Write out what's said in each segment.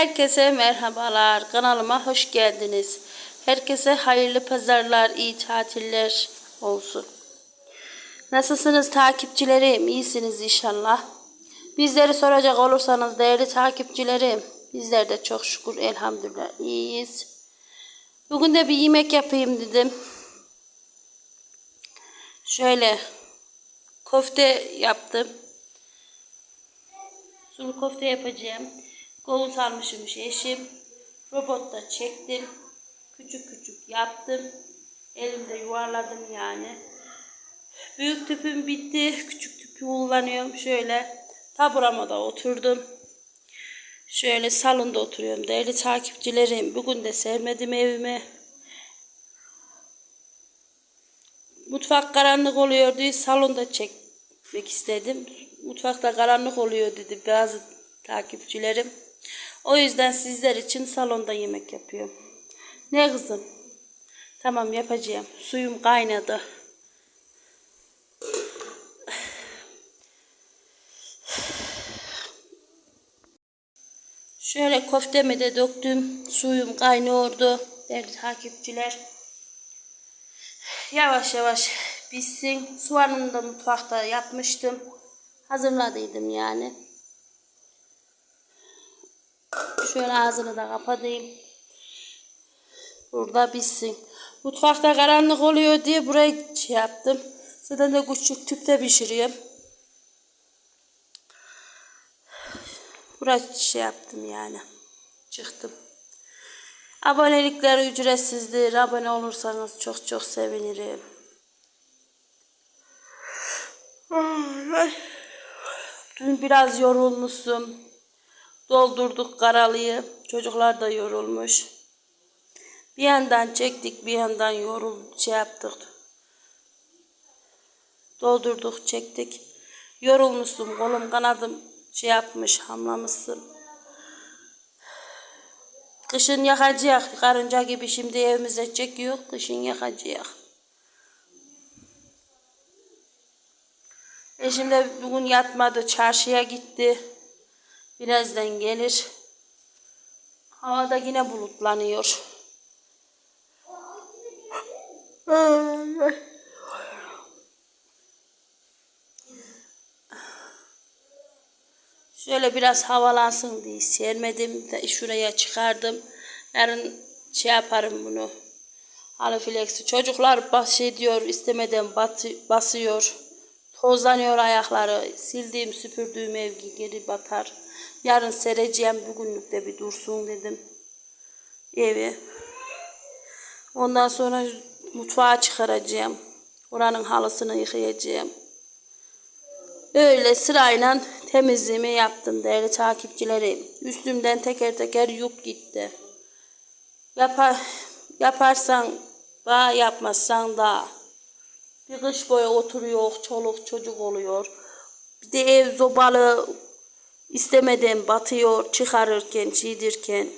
Herkese merhabalar. Kanalıma hoş geldiniz. Herkese hayırlı pazarlar, iyi tatiller olsun. Nasılsınız takipçilerim? İyisiniz inşallah. Bizleri soracak olursanız değerli takipçilerim, bizler de çok şükür elhamdülillah iyiyiz. Bugün de bir yemek yapayım dedim. Şöyle köfte yaptım. Sulu köfte yapacağım. Kolu sarmışmış eşim. Robotta çektim. Küçük küçük yaptım. Elimde yuvarladım yani. Büyük tüpüm bitti. Küçük tüpü kullanıyorum. Şöyle taburama da oturdum. Şöyle salonda oturuyorum. Değerli takipçilerim. Bugün de sevmedim evime. Mutfak karanlık oluyor diye salonda çekmek istedim. Mutfakta karanlık oluyor dedi bazı takipçilerim. O yüzden sizler için salonda yemek yapıyorum. Ne kızım? Tamam yapacağım. Suyum kaynadı. Şöyle köftemi de döktüm. Suyum kaynıyordu. Değerli takipçiler. Yavaş yavaş pişsin. Soğanını da mutfakta yapmıştım. Hazırladıydım yani. Şöyle ağzını da kapatayım. Burada pişsin. Mutfakta karanlık oluyor diye buraya şey yaptım. Zaten de küçük tüpte pişiriyorum. Buraya şey yaptım yani. Çıktım. Abonelikler ücretsizdir. Abone olursanız çok çok sevinirim. Dün biraz yorulmuşum. Doldurduk karalıyı. Çocuklar da yorulmuş. Bir yandan çektik, bir yandan yorul şey yaptık. Doldurduk, çektik. Yorulmuşum, kolum kanadım şey yapmış, hamlamışsın. Kışın yakacak, karınca gibi şimdi evimize çekiyor, kışın yakacak. Eşim de bugün yatmadı, çarşıya gitti. Birazdan gelir. Havada yine bulutlanıyor. Şöyle biraz havalansın diye sermedim de şuraya çıkardım. Yarın şey yaparım bunu. Haliflex'i. Çocuklar bas diyor istemeden batı, basıyor. Tozlanıyor ayakları. Sildiğim süpürdüğüm ev geri batar. Yarın sereceğim bugünlük de bir dursun dedim. Evi. Ondan sonra mutfağa çıkaracağım. Oranın halısını yıkayacağım. Öyle sırayla temizliğimi yaptım değerli takipçilerim. Üstümden teker teker yük gitti. Yapar, yaparsan da yapmazsan da. Bir kış boyu oturuyor, çoluk çocuk oluyor. Bir de ev zobalı istemeden batıyor, çıkarırken, çiğdirken.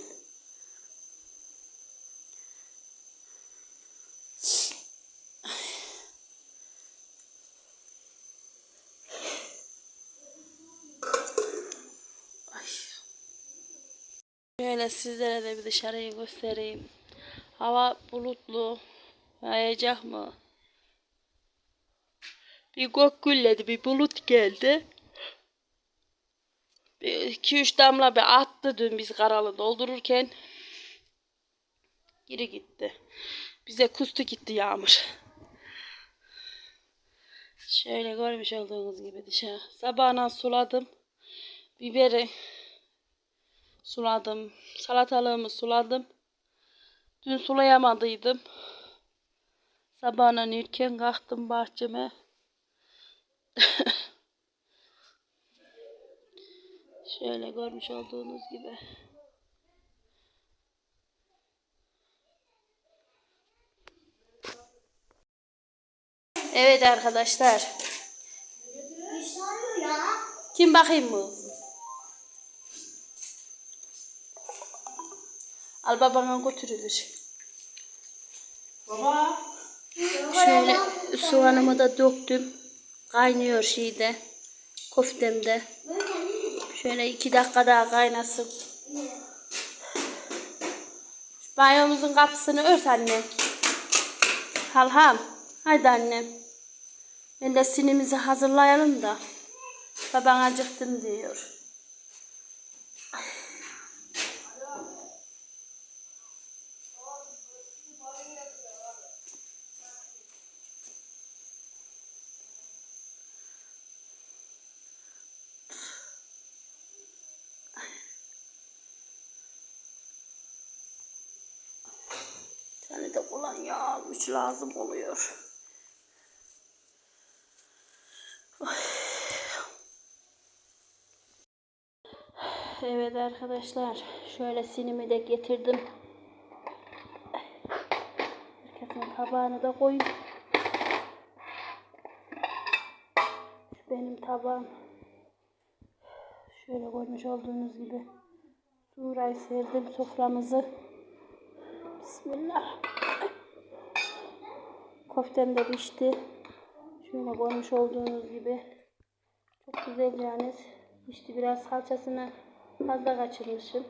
Şöyle sizlere de bir dışarıyı göstereyim. Hava bulutlu. Yağacak mı? Bir gök gülledi, bir bulut geldi. Bir iki üç damla bir attı dün biz karalı doldururken. Geri gitti. Bize kustu gitti yağmur. Şöyle görmüş olduğunuz gibi dışarı. Sabahına suladım. Biberi suladım. Salatalığımı suladım. Dün sulayamadıydım. Sabahına erken kalktım bahçeme. Şöyle görmüş olduğunuz gibi. Evet arkadaşlar. Kim bakayım mı? Al babana götürülür. Baba. Şöyle soğanımı da döktüm. Kaynıyor şeyde. Koftemde. Şöyle iki dakika daha kaynasın. Banyomuzun kapısını ört annem. Halham. Haydi annem. Ben de sinimizi hazırlayalım da. Baban acıktım diyor. Lazım oluyor. Evet arkadaşlar şöyle sinimi de getirdim. Herkesin tabağını da koyun. Şu benim tabağım. Şöyle görmüş olduğunuz gibi. Surayı serdim soframızı. Bismillah. Koftem de pişti. Şöyle koymuş olduğunuz gibi. Çok güzel yani. Pişti biraz salçasını fazla kaçırmışım.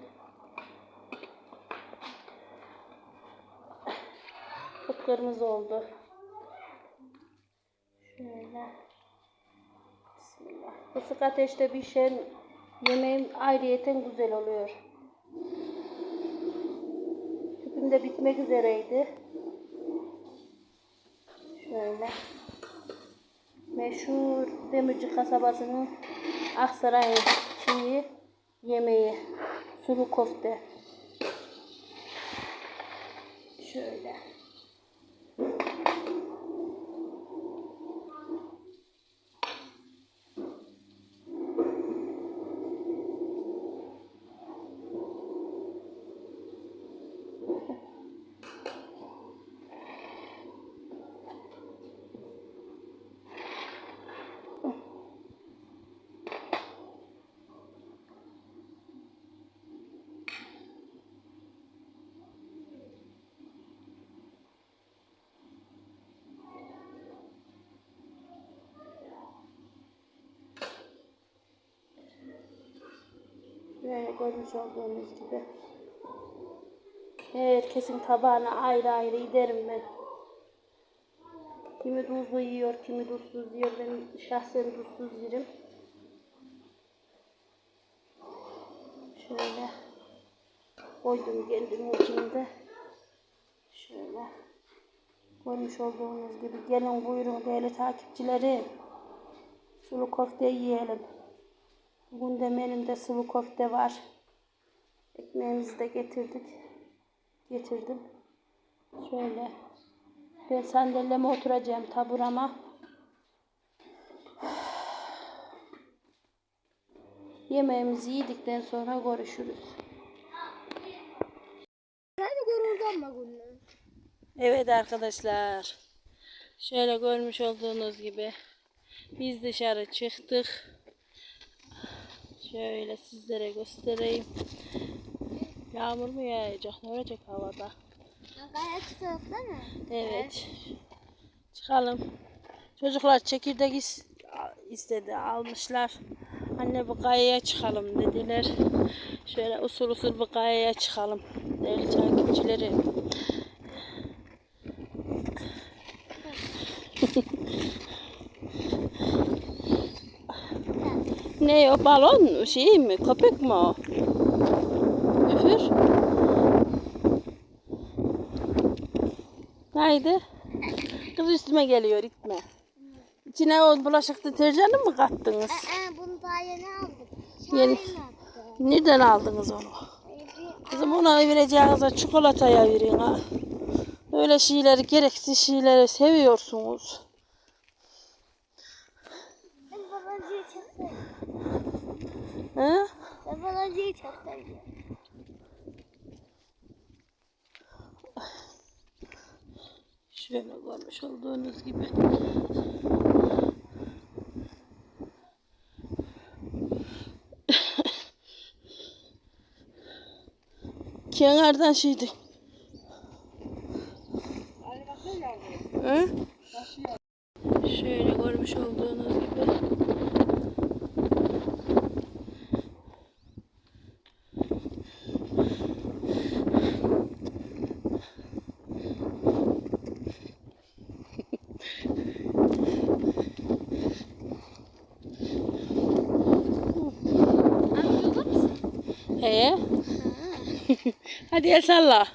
Çok kırmızı oldu. Şöyle. Bismillah. Kısık ateşte pişen yemeğim ayrıyeten güzel oluyor. Tüpüm de bitmek üzereydi. Şöyle. Meşhur Demirci kasabasının Aksaray şeyi yemeği. Sulu kofte. Şöyle. Böyle görmüş olduğunuz gibi. Herkesin tabağına ayrı ayrı giderim ben. Kimi tuzlu yiyor, kimi tuzsuz yiyor. Ben şahsen tuzsuz yerim. Şöyle koydum kendimin içinde. Şöyle görmüş olduğunuz gibi. Gelin buyurun değerli takipçilerim. Sulu köfte yiyelim. Bugün de menümde sulu köfte var. Ekmeğimizi de getirdik. Getirdim. Şöyle. Ben sandalyeme oturacağım taburama. Yemeğimizi yedikten sonra görüşürüz. Evet arkadaşlar. Şöyle görmüş olduğunuz gibi biz dışarı çıktık. Şöyle sizlere göstereyim. Yağmur mu yağacak? Ne olacak havada? Gayet çıkıyor değil mi? Evet. Çıkalım. Çocuklar çekirdek is- istedi. Almışlar. Anne bu kayaya çıkalım dediler. Şöyle usul usul bir kayaya çıkalım. Değerli takipçilerim. Ne o balon? Şey mi? Köpek mi o? Üfür. Haydi. Kız üstüme geliyor itme. İçine o bulaşık deterjanı mı kattınız? Ee, bunu daha yeni aldım. Yeni. Nereden aldınız onu? Kızım ona vereceğinize çikolataya verin ha. Öyle şeyleri gereksiz şeyleri seviyorsunuz. Ben baloncayı çok seviyorum. He? Ben baloncayı çok seviyorum. Şöyle görmüş olduğunuz gibi. Kenardan şeydi. Hı? Şöyle görmüş olduğunuz gibi. He. Hadi el salla.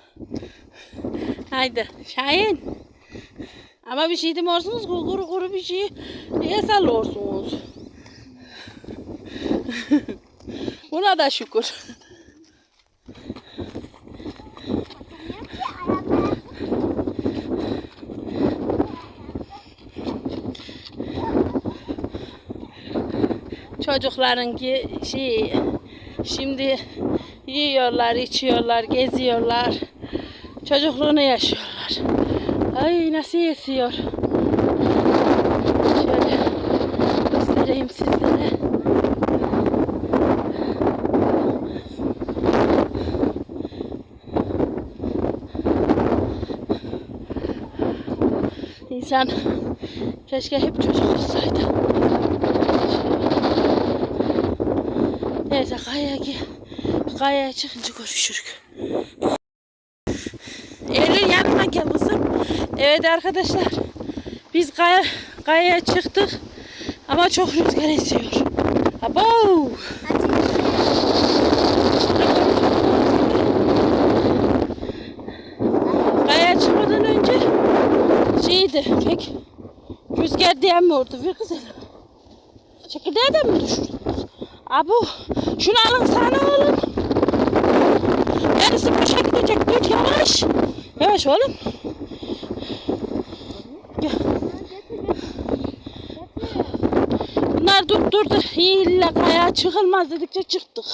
Haydi Şahin. Ama bir şey demiyorsunuz kuru kuru, kuru bir şey. Niye sallıyorsunuz? Buna da şükür. Çocukların ki şey şimdi yiyorlar, içiyorlar, geziyorlar. Çocukluğunu yaşıyorlar. Ay nasıl esiyor. Şöyle göstereyim sizlere. İnsan keşke hep çocuk olsaydı. Neyse kayaya, kayaya çıkınca görüşürük. Eylül yanıma gel kızım. Evet arkadaşlar. Biz kaya, kayaya çıktık. Ama çok rüzgar esiyor. Abo! Kayaya çıkmadan önce şeydi pek rüzgar diyemiyordu. Bir kız. Çekirdeğe de mi düşürdünüz? Abu şunu alın sana oğlum. Gidecek. Dur yavaş. Yavaş oğlum. Gel. Bunlar dur dur dur. İlla kaya çıkılmaz dedikçe çıktık.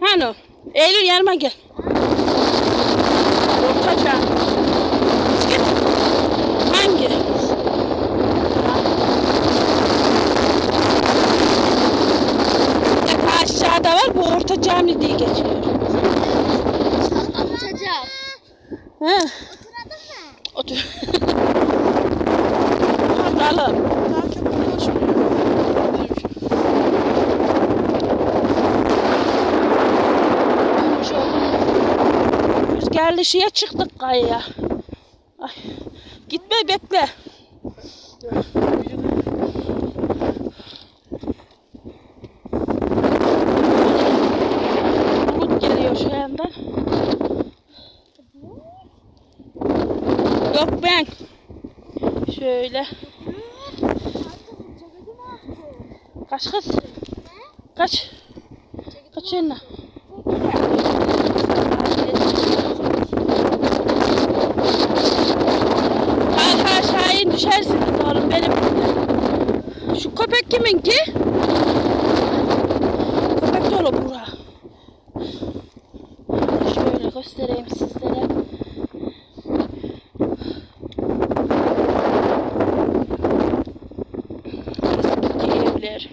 Hani? Eylül yanıma gel. Ortaca. Git. Hangi? Bak aşağıda var bu orta cami diye geçiyor. Atacağım. He. Oturalım mı? Otur. Bakalım. Daha çok konuşmuyor. Görmüş şeye çıktık kayaya. Ay. Gitme bekle. Bulut geliyor şu anda. Yok ben. Şöyle. Kaç kız? Kaç? Kaç yanına? Kalk aşağı in düşersiniz oğlum benim. Şu köpek kiminki? Köpek dolu bura. Şöyle göstereyim sizlere. Eski evler.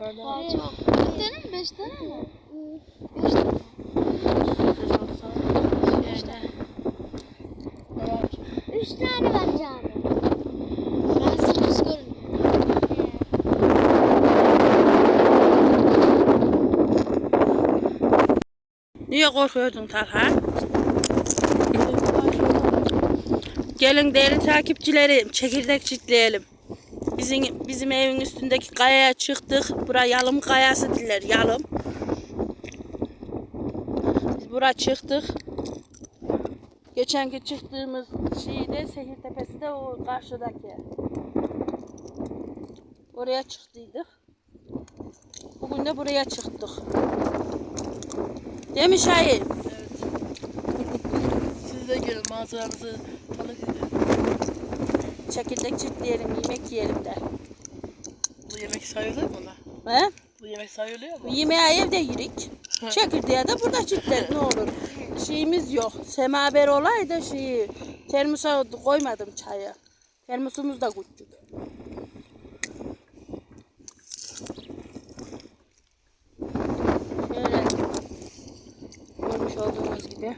Dört tane mi? Beş tane mi? Üç tane var cami. Ben sıkış görünüyor. Niye korkuyordun Talha? Gelin değerli takipçilerim, çekirdek çitleyelim. Bizim bizim evin üstündeki kayaya çıktık. Bura yalım kayası diller, yalım. Biz bura çıktık. Geçenki çıktığımız şeyde Sehir Tepesi de o karşıdaki. Oraya çıktıydık. Bugün de buraya çıktık. Değil mi Şahin? Siz de gelin manzaranızı tanık edin. Çekirdek çitleyelim, yemek yiyelim de. Bu yemek sayılır mı lan? He? Bu yemek sayılıyor mu? Yemeği evde yirik. Çekirdeği de burada çitler ne olur. Şeyimiz yok. Semaver olaydı şeyi. Termosa koymadım çaya. Termosumuz da küçük. işte.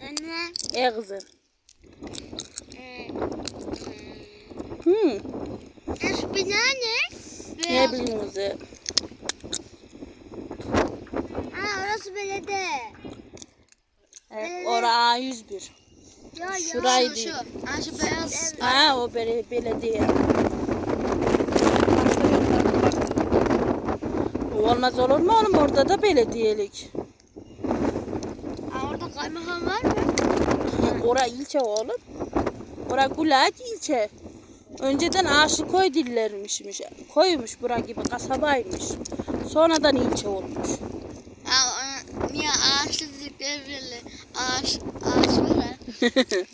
Anne. E kızım. Hmm. hmm. Nasıl bina ne? Ne bileyim kızım. Orası belediye. Evet, oraya 101. Ya, Şurayı şu, değil. şu. Ha, şu beyaz. Ha o belediye. Olmaz olur mu oğlum orada da belediyelik. Ha, orada kaymakam var mı? Ora ilçe oğlum. Ora Gulaç ilçe. Önceden Aşı koy dillermişmiş. Koymuş bura gibi kasabaymış. Sonradan ilçe olmuş. Ona- niye ağaçlı belli. Ağaç, ağaç var.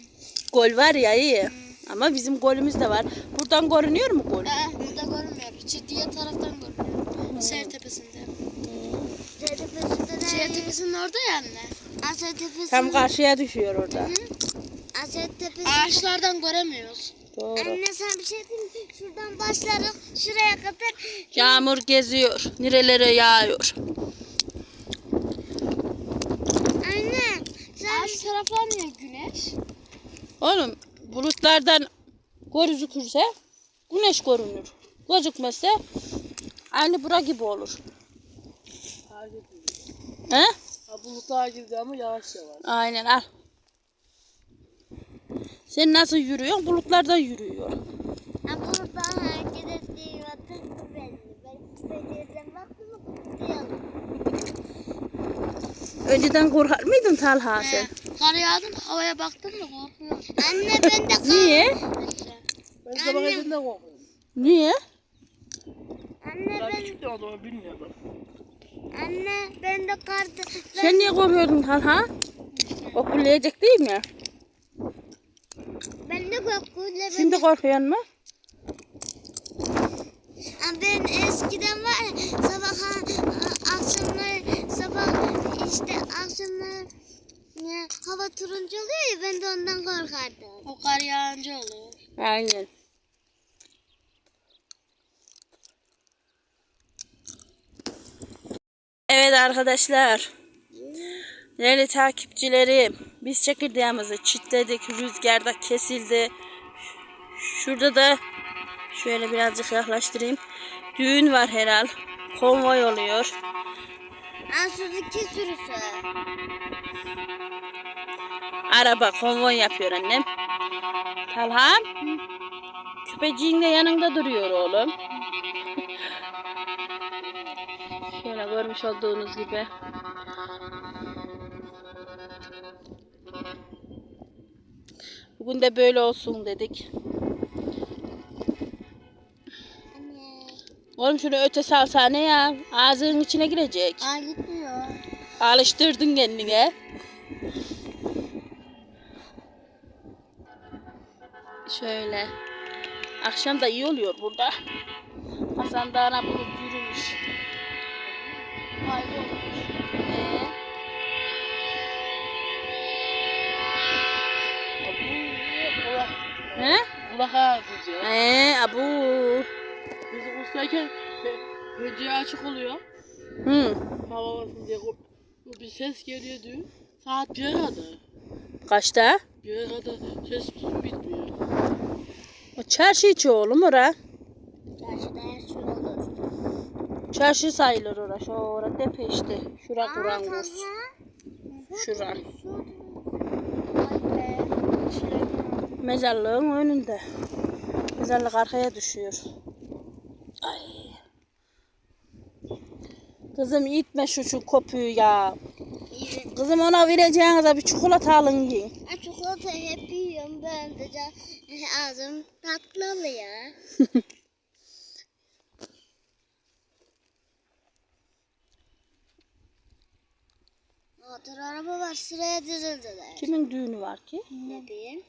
Gol var ya iyi. Ama bizim golümüz de var. Buradan görünüyor mu gol? Ha, tepesinin orada ya anne. Aser tepesinde. Tam karşıya düşüyor orada. Aser tepesinde. Ağaçlardan göremiyoruz. Doğru. Anne sen bir şey diyeyim mi? Şuradan başlarız şuraya kadar. Yağmur geziyor. Nerelere yağıyor. Anne sen... Ağaç taraflar niye güneş? Oğlum bulutlardan gözükürse güneş görünür. Gözükmezse aynı bura gibi olur. He? Ha bulutlar girdi ama yavaş yavaş. Aynen al. Sen nasıl yürüyorsun? Bulutlarda yürüyor. Ha burada hareket ettiği vatan belli. Ben mı? Önceden korkar mıydın Talha sen? Kar yağdın havaya baktın mı korkuyorum. Anne ben de kar. Niye? Ben sabah ezinde korkuyorum. Niye? Anne Ben ben küçük de o zaman bilmiyordum. Anne ben de karda. Sen niye korkuyordun Talha? Okullayacak değil mi? Ben de korkuyla Şimdi korkuyor mu? ben eskiden var ya sabah akşamlar sabah işte akşamlar ne, hava turuncu oluyor ya ben de ondan korkardım. O kar yağınca oluyor. Aynen. Evet arkadaşlar. Değerli takipçilerim. Biz çekirdeğimizi çitledik. Rüzgarda kesildi. Şurada da şöyle birazcık yaklaştırayım. Düğün var herhal. Konvoy oluyor. Suzuki sürüsü. Araba konvoy yapıyor annem. Talha. Küpeciğin de yanında duruyor oğlum. Şöyle görmüş olduğunuz gibi. Bugün de böyle olsun dedik. Anne. Oğlum şunu öte salsana ya. Ağzının içine girecek. Aa gitmiyor. Alıştırdın kendine. Şöyle. Akşam da iyi oluyor burada. Hasan Dağı'na bulut yürümüş. Ee, Kulak, he? kulak ağrıtıcı. Ee, abu. Biz kuşlarken pe- pencere açık oluyor. Hı. Hava olsun diye bir ses geliyordu. Saat 1'e kadar. Kaçta? 1'e kadar ses bitmiyor. O çarşı içi oğlum ora. Gerçekten her şey olur. Çarşı sayılır ora. Şu ora tepe işte. Şura Kur'an kurs. Şura. Mezarlığın önünde. Mezarlık arkaya düşüyor. Ay. Kızım itme şu şu kopuyu ya. İyi. Kızım ona vereceğinize bir çikolata alın yiyin. Ha, çikolata hep yiyorum ben de ağzım tatlı oluyor. Motor araba var sıraya dizildiler. Kimin düğünü var ki? Ne diyeyim?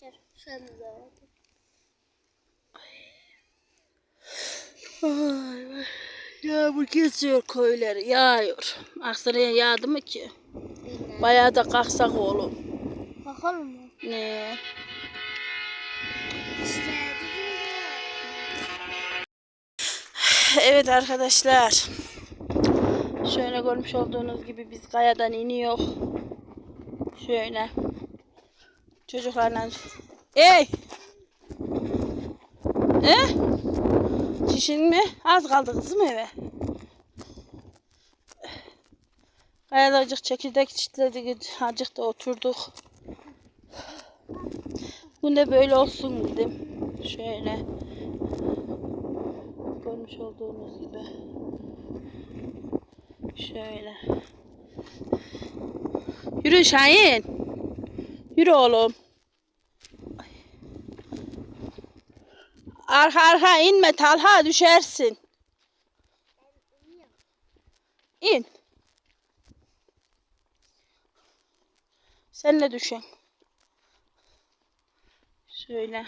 Dur sen de. Ay, Yağmur kesiyor köyleri. Yağıyor. Aksaray'a yağdı mı ki? Bilmem. Bayağı da kalksak oğlum. Bakalım mı? Ne? Evet arkadaşlar. Şöyle görmüş olduğunuz gibi biz kayadan iniyor. Şöyle. Çocuklarla. Ey! E? Çişin mi? Az kaldı kızım eve. Kayalacık çekirdek çitledik. Acık da oturduk. Bu da böyle olsun dedim. Şöyle. Görmüş olduğunuz gibi. Şöyle. Yürü Şahin. Yürü oğlum. Arka arka inme Talha düşersin. İn. Sen de düşün. Şöyle.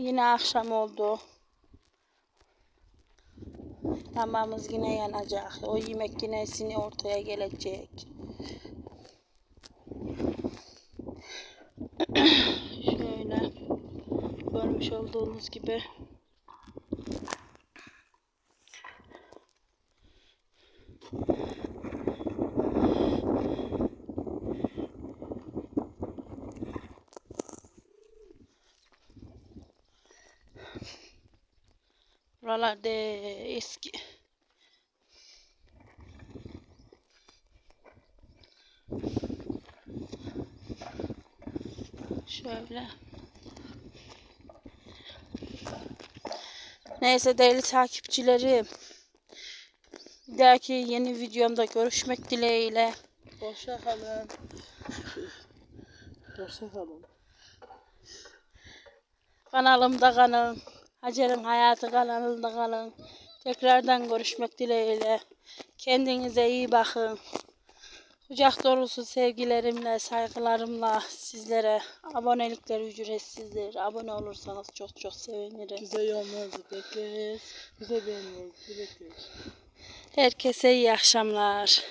Yine akşam oldu. Lambamız yine yanacak. O yemek yine sini ortaya gelecek. Şöyle görmüş olduğunuz gibi. Buralarda eski. Şöyle. Neyse değerli takipçilerim. Bir dahaki yeni videomda görüşmek dileğiyle. Hoşça kalın. Hoşça kalın. Kanalımda kalın. Hacer'in hayatı kanalında kalın. Tekrardan görüşmek dileğiyle. Kendinize iyi bakın. Kucak dolusu sevgilerimle, saygılarımla sizlere abonelikler ücretsizdir. Abone olursanız çok çok sevinirim. Bize yorumlarınızı bekleriz. Bize beğenilerinizi bekleriz. Herkese iyi akşamlar.